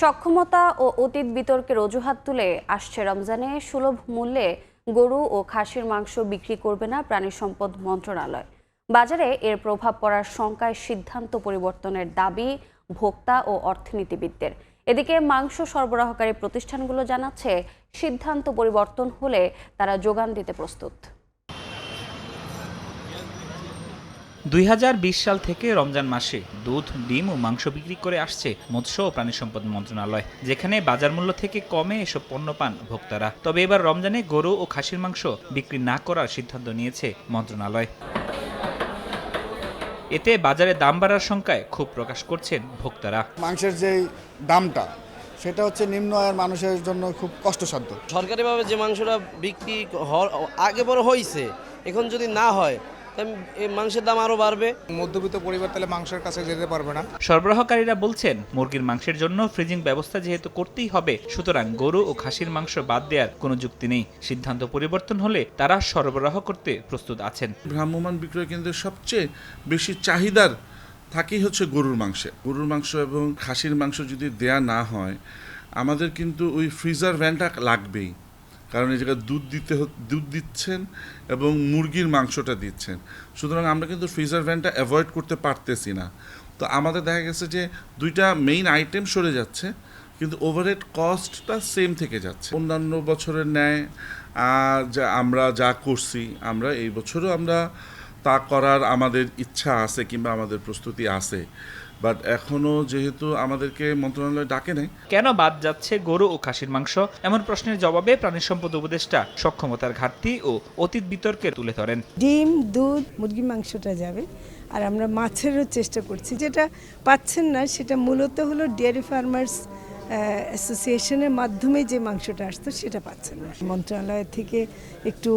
সক্ষমতা ও অতীত বিতর্কের অজুহাত তুলে আসছে রমজানে সুলভ মূল্যে গরু ও খাসির মাংস বিক্রি করবে না প্রাণী সম্পদ মন্ত্রণালয়। বাজারে এর প্রভাব পড়ার শঙ্কায় সিদ্ধান্ত পরিবর্তনের দাবি ভোক্তা ও অর্থনীতিবিদদের। এদিকে মাংস সরবরাহকারী প্রতিষ্ঠানগুলো জানাচ্ছে, সিদ্ধান্ত পরিবর্তন হলে তারা যোগান দিতে প্রস্তুত। দুই হাজার বিশ সাল থেকে রমজান মাসে দুধ ডিম ও মাংস বিক্রি করে আসছে মৎস্য ও প্রাণী সম্পদ মন্ত্রণালয় যেখানে বাজার মূল্য থেকে কমে এসব পণ্য পান ভোক্তারা। তবে এবার রমজানে গরু ও খাসির মাংস বিক্রি না করার সিদ্ধান্ত নিয়েছে মন্ত্রণালয়। এতে বাজারে দাম বাড়ার শঙ্কায় ক্ষোভ প্রকাশ করছেন ভোক্তারা। মাংসের যে দামটা সেটা হচ্ছে নিম্ন আয়ের মানুষের জন্য খুব কষ্টসাধ্য। সরকারিভাবে যে মাংসটা বিক্রি হওয়ার আগে বড় হয়েছে এখন যদি না হয় মাংসের দাম আরও বাড়বে। মধ্যবিত্ত পরিবার তাহলে মাংসের কাছে যেতে পারবে না। সরবরাহকারীরা বলছেন মুরগির মাংসের জন্য ফ্রিজিং ব্যবস্থা যেহেতু করতেই হবে সুতরাং গরু ও খাসির মাংস বাদ দেওয়ার কোনো যুক্তি নেই। সিদ্ধান্ত পরিবর্তন হলে তারা সরবরাহ করতে প্রস্তুত আছেন। ভ্রাম্যমাণ বিক্রয় কেন্দ্রের সবচেয়ে বেশি চাহিদার থাকেই হচ্ছে গরুর মাংসে। গরুর মাংস এবং খাসির মাংস যদি দেয়া না হয় আমাদের কিন্তু ওই ফ্রিজার ভ্যানটা লাগবেই। কারণ এই জায়গায় দুধ দিতে দুধ দিচ্ছেন এবং মুরগির মাংসটা দিচ্ছেন। সুতরাং আমরা কিন্তু ফ্রিজার ভ্যানটা অ্যাভয়েড করতে পারতেছি না। তো আমাদের দেখা গেছে যে দুইটা মেইন আইটেম সরে যাচ্ছে, কিন্তু ওভারহেড কস্টটা সেম থেকে যাচ্ছে। অন্যান্য বছরের ন্যায় যা আমরা যা করছি, আমরা এই বছরও আমরা তা করার আমাদের ইচ্ছা আছে কিংবা আমাদের প্রস্তুতি আছে। বাট এখনও যেহেতু আমাদেরকে মন্ত্রণালয় ডাকে নেই। কেন বাদ যাচ্ছে গরু ও খাসির মাংস? এমন প্রশ্নের জবাবে প্রাণী সম্পদ উপদেষ্টা সক্ষমতার ঘাটতি ও অতীত বিতর্কে তুলে ধরেন। ডিম দুধ মুরগির মাংসটা যাবে। আর আমরা মাছেরও চেষ্টা করছি। যেটা পাচ্ছেন না সেটা মূলত হলো ডেয়ারি ফার্মার্স অ্যাসোসিয়েশনের মাধ্যমে যে মাংসটা আসতো সেটা পাচ্ছে না। মন্ত্রণালয় থেকে একটু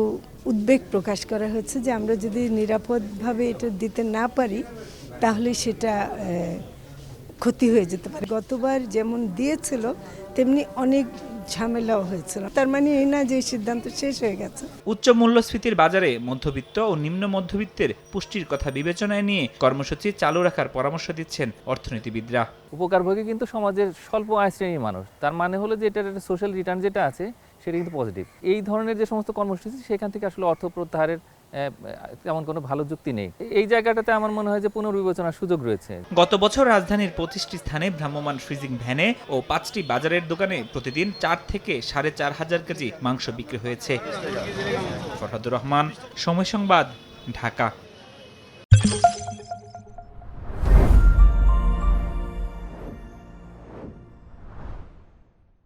উদ্বেগ প্রকাশ করা হয়েছে যে আমরা যদি নিরাপদভাবে এটা দিতে না পারি, তাহলে সেটা ক্ষতি হয়ে যেতে পারে। গতবার যেমন দিয়েছিল, তেমনি অনেক ঝামেলাও হয়েছিল। তার মানে এই না যে সিদ্ধান্ত শেষ হয়ে গেছে। উচ্চ মূল্যস্ফীতির বাজারে মধ্যবিত্ত ও নিম্ন মধ্যবিত্তের পুষ্টির কথা বিবেচনায় নিয়ে কর্মসূচি চালু রাখার পরামর্শ দিচ্ছেন অর্থনীতিবিদরা। উপকারভোগী কিন্তু সমাজের স্বল্প আয় শ্রেণির মানুষ। তার মানে হলো যে এটার একটা সোশ্যাল রিটার্ন যেটা আছে সেটা কিন্তু পজিটিভ এই ধরনের যে সমস্ত কর্মসূচি সেখান থেকে আসলে অর্থ প্রত্যাহারের তেমন কোনো ভালো যুক্তি নেই। এই জায়গাটাতে আমার মনে হয় যে পুনর্বিবেচনার সুযোগ রয়েছে। গত বছর রাজধানীর পঁচিশটি স্থানে ভ্রাম্যমান ফ্রিজিং ভ্যানে ও পাঁচটি বাজারের দোকানে প্রতিদিন চার থেকে সাড়ে চার হাজার কেজি মাংস বিক্রি হয়েছে। ফরহাদুর রহমান, সময় সংবাদ, ঢাকা।